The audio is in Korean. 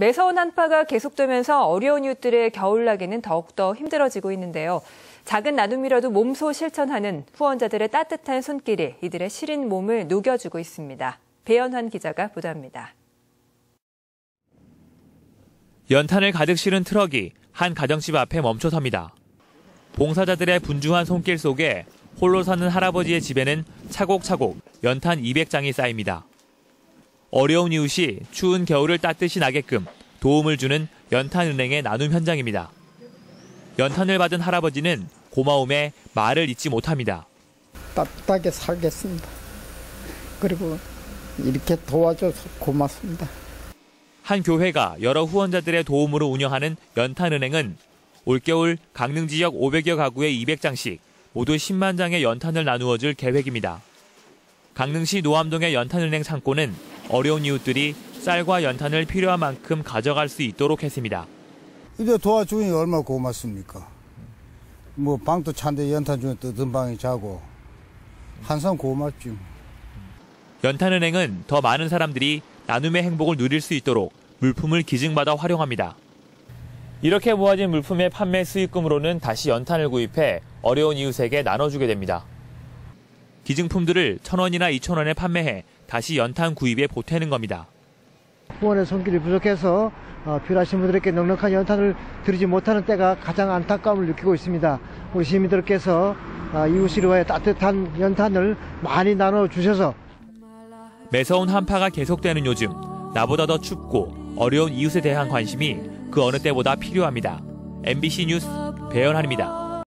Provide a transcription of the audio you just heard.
매서운 한파가 계속되면서 어려운 이웃들의 겨울나기는 더욱더 힘들어지고 있는데요. 작은 나눔이라도 몸소 실천하는 후원자들의 따뜻한 손길이 이들의 시린 몸을 녹여주고 있습니다. 배연환 기자가 보도합니다. 연탄을 가득 실은 트럭이 한 가정집 앞에 멈춰섭니다. 봉사자들의 분주한 손길 속에 홀로 사는 할아버지의 집에는 차곡차곡 연탄 200장이 쌓입니다. 어려운 이웃이 추운 겨울을 따뜻이 나게끔 도움을 주는 연탄은행의 나눔 현장입니다. 연탄을 받은 할아버지는 고마움에 말을 잇지 못합니다. 따뜻하게 살겠습니다. 그리고 이렇게 도와줘서 고맙습니다. 한 교회가 여러 후원자들의 도움으로 운영하는 연탄은행은 올겨울 강릉 지역 500여 가구에 200장씩 모두 10만 장의 연탄을 나누어 줄 계획입니다. 강릉시 노암동의 연탄은행 창고는 어려운 이웃들이 쌀과 연탄을 필요한 만큼 가져갈 수 있도록 했습니다. 이제 도와주니 얼마나 고맙습니까? 뭐 방도 찬데 연탄 중에 뜯은 방에 자고 항상 고맙지. 연탄은행은 더 많은 사람들이 나눔의 행복을 누릴 수 있도록 물품을 기증받아 활용합니다. 이렇게 모아진 물품의 판매 수익금으로는 다시 연탄을 구입해 어려운 이웃에게 나눠주게 됩니다. 기증품들을 천원이나 이천원에 판매해 다시 연탄 구입에 보태는 겁니다. 후원의 손길이 부족해서 어, 필요하신 분들에게 넉넉한 연탄을 드리지 못하는 때가 가장 안타까움을 느끼고 있습니다. 우리 시민들께서 어, 위해 따뜻한 연탄을 많이 나눠 주셔서 매서운 한파가 계속되는 요즘 나보다 더 춥고 어려운 이웃에 대한 관심이 그 어느 때보다 필요합니다. MBC 뉴스 배현환입니다.